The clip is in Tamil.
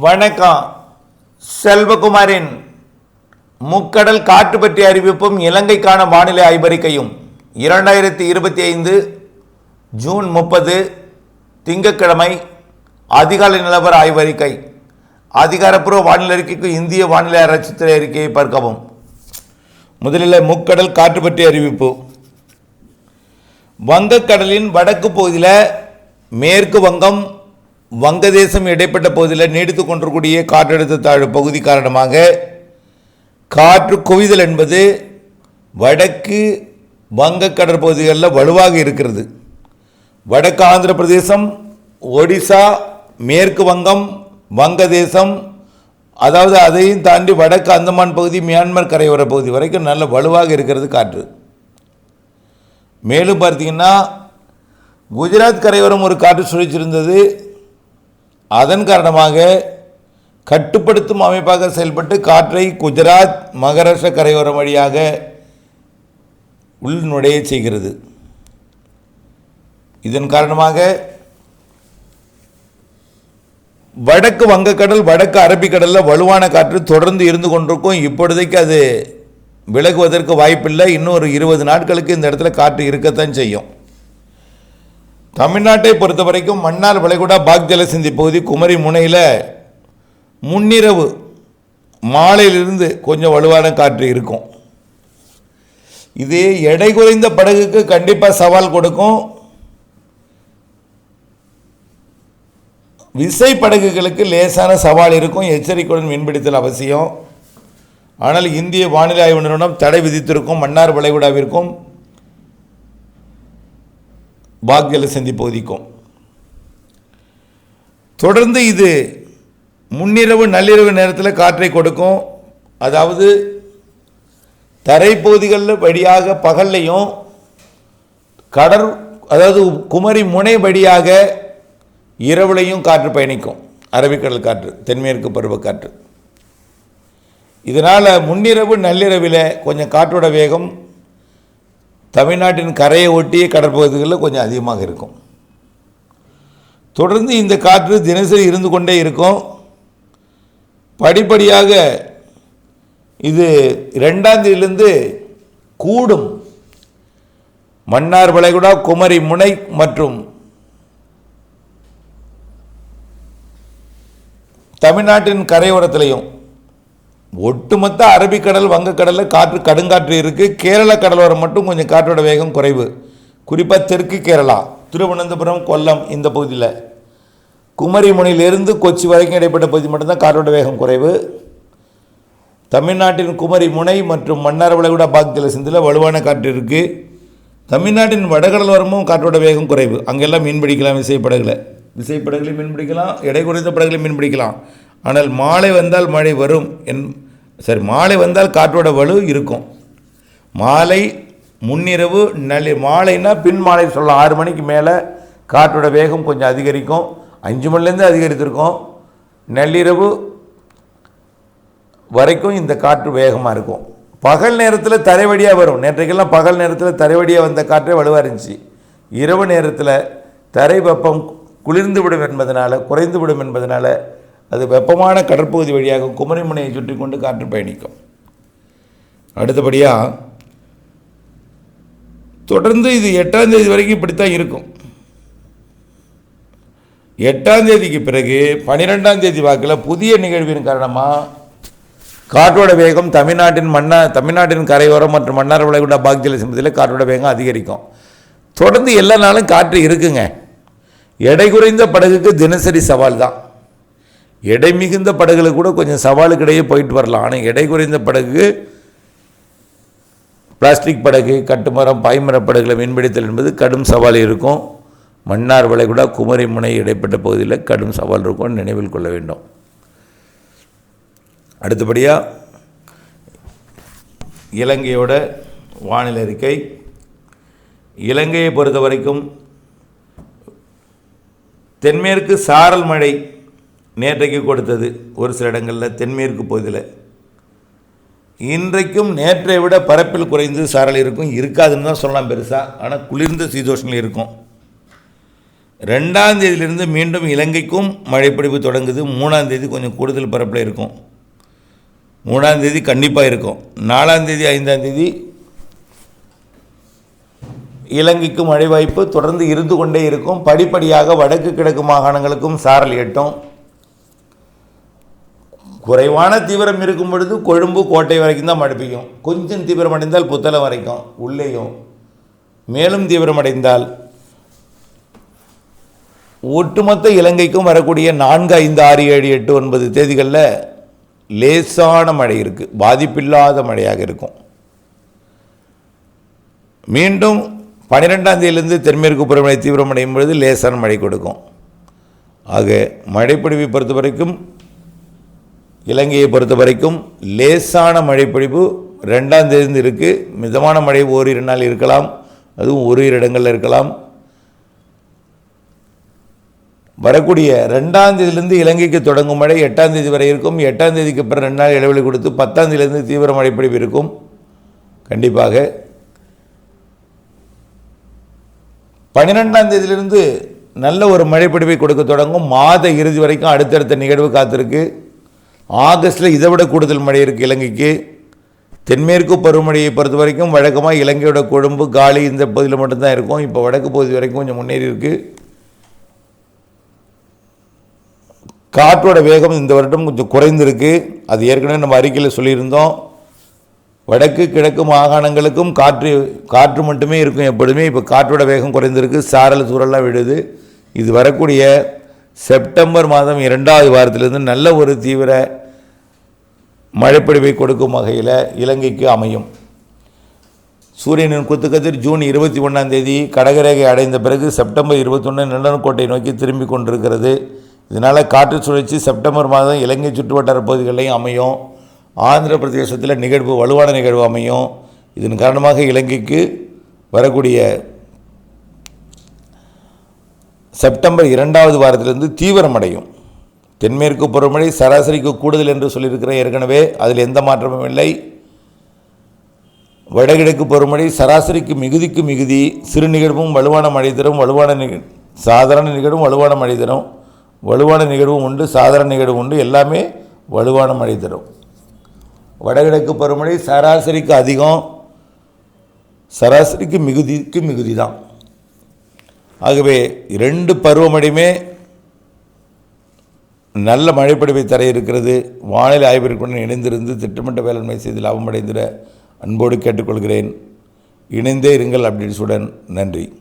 வணக்கம். செல்வகுமாரின் முக்கடல் காற்று பற்றிய அறிவிப்பும் இலங்கைக்கான வானிலை ஆய்வறிக்கையும் இரண்டாயிரத்தி இருபத்தி ஐந்து ஜூன் முப்பது திங்கட்கிழமை அதிகாலை நிலவர ஆய்வறிக்கை. அதிகாரப்பூர்வ வானிலை அறிக்கைக்கு இந்திய வானிலை ஆராய்ச்சித்துறை அறிக்கையை பார்க்கவும். முதலில் முக்கடல் காற்று பற்றிய அறிவிப்பு. வங்கக்கடலின் வடக்கு பகுதியில் மேற்கு வங்கம் வங்கதேசம் இடைப்பட்ட பகுதியில் நீடித்து கொண்டிருக்கூடிய காற்றழுத்த தாழ்வு பகுதி காரணமாக காற்று குவிதல் என்பது வடக்கு வங்க கடற்பகுதிகளில் வலுவாக இருக்கிறது. வடக்கு ஆந்திர பிரதேசம் ஒடிசா மேற்கு வங்கம் வங்கதேசம் அதாவது அதையும் தாண்டி வடக்கு அந்தமான் பகுதி மியான்மர் கரையோர பகுதி வரைக்கும் நல்ல வலுவாக இருக்கிறது காற்று. மேலும் பார்த்தீங்கன்னா குஜராத் கரையோரம் ஒரு காற்று சுழிச்சிருந்தது அதன் காரணமாக கட்டுப்படுத்தும் அமைப்பாக செயல்பட்டு காற்றை குஜராத் மகாராஷ்டிர கரையோரம் வழியாக உள்நுடைய செய்கிறது. இதன் காரணமாக வடக்கு வங்கக்கடல் வடக்கு அரபிக்கடலில் வலுவான காற்று தொடர்ந்து இருந்து கொண்டிருக்கும். இப்பொழுதைக்கு அது விலகுவதற்கு வாய்ப்பில்லை. இன்னும் ஒரு இருபது நாட்களுக்கு இந்த இடத்துல காற்று இருக்கத்தான் செய்யும். தமிழ்நாட்டை பொறுத்த வரைக்கும் மன்னார் வளைகுடா பாக் ஜலசிந்தி பகுதி குமரி முனையில் முன்னிரவு மாலையிலிருந்து கொஞ்சம் வலுவான காற்று இருக்கும். இது எடை குறைந்த படகுக்கு கண்டிப்பாக சவால் கொடுக்கும். விசை படகுகளுக்கு லேசான சவால் இருக்கும். எச்சரிக்கையுடன் மீன்பிடித்தல் அவசியம். ஆனால் இந்திய வானிலை ஆய்வு நிறுவனம் தடை விதித்திருக்கும். மன்னார் வளைகுடாவிற்கும் பாக்யல சந்தி பகுதிக்கும் தொடர்ந்து இது முன்னிரவு நள்ளிரவு நேரத்தில் காற்றை கொடுக்கும். அதாவது தரைப்பகுதிகளில் வழியாக பகல்லையும் கடற் அதாவது குமரி முனை வழியாக இரவுலையும் காற்று பயணிக்கும். அரபிக்கடல் காற்று தென்மேற்கு பருவக்காற்று. இதனால் முன்னிரவு நள்ளிரவில் கொஞ்சம் காற்றோட வேகம் தமிழ்நாட்டின் கரையை ஒட்டிய கடற்பகுதிகளில் கொஞ்சம் அதிகமாக இருக்கும். தொடர்ந்து இந்த காற்று தினசரி இருந்து கொண்டே இருக்கும். படிப்படியாக இது ரெண்டாம் தேதியிலிருந்து கூடும். மன்னார் வளைகுடா குமரி முனை மற்றும் தமிழ்நாட்டின் கரையோரத்திலையும் ஒட்டுமொத்த அரபிக்கடல் வங்கக்கடலில் காற்று கடுங்காற்று இருக்குது கேரள கடலோரம் மட்டும் கொஞ்சம் காற்றோட வேகம் குறைவு. குறிப்பாக தெற்கு கேரளா திருவனந்தபுரம் கொல்லம் இந்த பகுதியில். குமரிமுனையிலிருந்து கொச்சி வரைக்கும் இடைப்பட்ட பகுதி மட்டும்தான் காற்றோட வேகம் குறைவு. தமிழ்நாட்டின் குமரி முனை மற்றும் மன்னார் வளைகுடா பாக் சிந்தில் வலுவான காற்று இருக்குது தமிழ்நாட்டின் வடகடலோரமும் காற்றோட வேகம் குறைவு. அங்கெல்லாம் மீன் பிடிக்கலாம் விசைப்படகுல. விசைப்படகுலையும் மீன் பிடிக்கலாம் எடை குறைந்த படகுலையும் மீன் பிடிக்கலாம் ஆனால் மாலை வந்தால் மழை வரும் என் சரி மாலை வந்தால் காற்றோட வலு இருக்கும். மாலை முன்னிரவு நள்ளி மாலைன்னா பின் மாலை சொல்லலாம். ஆறு மணிக்கு மேலே காற்றோட வேகம் கொஞ்சம் அதிகரிக்கும். அஞ்சு மணிலேருந்து அதிகரித்திருக்கும். நள்ளிரவு வரைக்கும் இந்த காற்று வேகமாக இருக்கும். பகல் நேரத்தில் தரைவடியாக வரும். நேற்றைக்கெல்லாம் பகல் நேரத்தில் தரைவடியாக வந்த காற்றே வலுவாக இருந்துச்சு. இரவு நேரத்தில் தரை வெப்பம் குளிர்ந்து விடும் என்பதனால் குறைந்து விடும் என்பதனால் அது வெப்பமான கடற்பகுதி வழியாக குமரிமுனையை சுற்றி கொண்டு காற்று பயணிக்கும். அடுத்தபடியாக தொடர்ந்து இது எட்டாம் தேதி வரைக்கும் இப்படித்தான் இருக்கும். எட்டாம் தேதிக்கு பிறகு பன்னிரெண்டாம் தேதி வாக்கில் புதிய நிகழ்வின் காரணமாக காற்றோட வேகம் தமிழ்நாட்டின் மன்னா தமிழ்நாட்டின் கரையோரம் மற்றும் மன்னார் வளைகுடா பாக்ஜல சிம்பத்தில் காற்றோட வேகம் அதிகரிக்கும். தொடர்ந்து எல்லா நாளும் காற்று இருக்குங்க. எடை குறைந்த படகுக்கு தினசரி சவால் தான் எடை மிகுந்த படகுல கூட கொஞ்சம் சவாலுக்கிடையே போயிட்டு வரலாம். ஆனால் எடை குறைந்த படகு பிளாஸ்டிக் படகு கட்டுமரம் பாய்மர படகுல மீன்பிடித்தல் என்பது கடும் சவால் இருக்கும். மன்னார் வளைகுடா குமரி முனை இடைப்பட்ட பகுதியில் கடும் சவால் இருக்கும்னு நினைவில் கொள்ள வேண்டும். அடுத்தபடியாக இலங்கையோட வானிலை அறிக்கை. இலங்கையை பொறுத்த வரைக்கும் தென்மேற்கு சாரல் மழை நேற்றைக்கு கொடுத்தது ஒரு சில இடங்களில் தென்மேற்கு பகுதியில் இன்றைக்கும் நேற்றை விட பரப்பில் குறைந்து சாரல் இருக்கும். இருக்காதுன்னு தான் சொல்லலாம் பெருசாக ஆனால் குளிர்ந்த சீதோஷங்கள் இருக்கும். ரெண்டாம் தேதியிலிருந்து மீண்டும் இலங்கைக்கும் மழைப்பிடிப்பு தொடங்குது. மூணாம் தேதி கொஞ்சம் கூடுதல் பரப்பில் இருக்கும். மூணாம் தேதி கண்டிப்பாக இருக்கும். நாலாம் தேதி ஐந்தாம் தேதி இலங்கைக்கு மழை வாய்ப்பு தொடர்ந்து இருந்து கொண்டே இருக்கும். படிப்படியாக வடக்கு கிழக்கு மாகாணங்களுக்கும் சாரல் எட்டும். குறைவான தீவிரம் இருக்கும் பொழுது கொழும்பு கோட்டை வரைக்கும் தான் மழை பெய்யும் கொஞ்சம் தீவிரம் அடைந்தால் புத்தளம் வரைக்கும் உள்ளேயும். மேலும் தீவிரமடைந்தால் ஒட்டுமொத்த இலங்கைக்கும் வரக்கூடிய நான்கு ஐந்து ஆறு ஏழு எட்டு ஒன்பது தேதிகளில் லேசான மழை இருக்குது பாதிப்பில்லாத மழையாக இருக்கும். மீண்டும் பன்னிரெண்டாம் தேதியிலிருந்து தென்மேற்கு புறமழை தீவிரமடையும் பொழுது லேசான மழை கொடுக்கும். ஆக மழைப்பிடிவை பொறுத்த வரைக்கும் இலங்கையை பொறுத்த வரைக்கும் லேசான மழைப்பொழிவு ரெண்டாம் தேதி இருக்குது மிதமான மழை ஓரிரு நாள் இருக்கலாம். அதுவும் ஓரிரு இடங்களில் இருக்கலாம். வரக்கூடிய ரெண்டாம் தேதியிலிருந்து இலங்கைக்கு தொடங்கும் மழை எட்டாம் தேதி வரை இருக்கும். எட்டாம் தேதிக்கு பிறகு ரெண்டு நாள் இடைவெளி கொடுத்து பத்தாம் தேதியிலிருந்து தீவிர மழைப்பிடிப்பு இருக்கும். கண்டிப்பாக பன்னிரெண்டாம் தேதியிலிருந்து நல்ல ஒரு மழைப்பிடிப்பை கொடுக்க தொடங்கும். மாத இறுதி வரைக்கும் அடுத்தடுத்த நிகழ்வு காத்திருக்கு. ஆகஸ்ட்டில் இதை விட கூடுதல் மழை இருக்குது இலங்கைக்கு. தென்மேற்கு பருவமழையை பொறுத்த வரைக்கும் வழக்கமாக இலங்கையோட கொழும்பு காலி இந்த பகுதியில் மட்டும்தான் இருக்கும். இப்போ வடக்கு பகுதி வரைக்கும் கொஞ்சம் முன்னேறி இருக்குது காற்றோட வேகம் இந்த வருடம் கொஞ்சம் குறைந்திருக்கு அது ஏற்கனவே நம்ம அறிக்கையில் சொல்லியிருந்தோம். வடக்கு கிழக்கு மாகாணங்களுக்கும் காற்று காற்று மட்டுமே இருக்கும் எப்பொழுதுமே. இப்போ காற்றோட வேகம் குறைந்திருக்கு சாரல் சூறலாம் விடுது இது வரக்கூடிய செப்டம்பர் மாதம் இரண்டாவது வாரத்திலிருந்து நல்ல ஒரு தீவிர மழைப்பொழிவை கொடுக்கும் வகையில் இலங்கைக்கு அமையும். சூரியனின் குத்துக்கதிர் ஜூன் இருபத்தி ஒன்றாம் தேதி கடகரேகை அடைந்த பிறகு செப்டம்பர் இருபத்தொன்று நிலநடுக்கோட்டை நோக்கி திரும்பி கொண்டிருக்கிறது. இதனால் காற்று சுழற்சி செப்டம்பர் மாதம் இலங்கை சுற்றுவட்டார பகுதிகளையும் அமையும். ஆந்திர பிரதேசத்தில் நிகழ்வு வலுவான நிகழ்வு அமையும். இதன் காரணமாக இலங்கைக்கு வரக்கூடிய செப்டம்பர் இரண்டாவது வாரத்திலிருந்து தீவிரமடையும். தென்மேற்கு பருவமழை சராசரிக்கு கூடுதல் என்று சொல்லியிருக்கிறேன் ஏற்கனவே அதில் எந்த மாற்றமும் இல்லை. வடகிழக்கு பருவமழை சராசரிக்கு மிகுதிக்கு மிகுதி சிறு நிகழ்வும் வலுவான மழை தரும் வலுவான நிக சாதாரண நிகழ்வும் வலுவான மழை தரும். வலுவான நிகழ்வும் உண்டு சாதாரண நிகழ்வும் உண்டு எல்லாமே வலுவான மழை தரும். வடகிழக்கு பருவமழை சராசரிக்கு அதிகம் சராசரிக்கு மிகுதிக்கு மிகுதி தான் ஆகவே இரண்டு பருவமடையுமே நல்ல மழைப்படிவை தர இருக்கிறது. வானிலை ஆய்விற்குடன் இணைந்திருந்து திட்டமிட்ட வேளாண்மை செய்து லாபமடைந்திட அன்போடு கேட்டுக்கொள்கிறேன். இணைந்தே இருங்கள் அப்டேட்ஸுடன். நன்றி.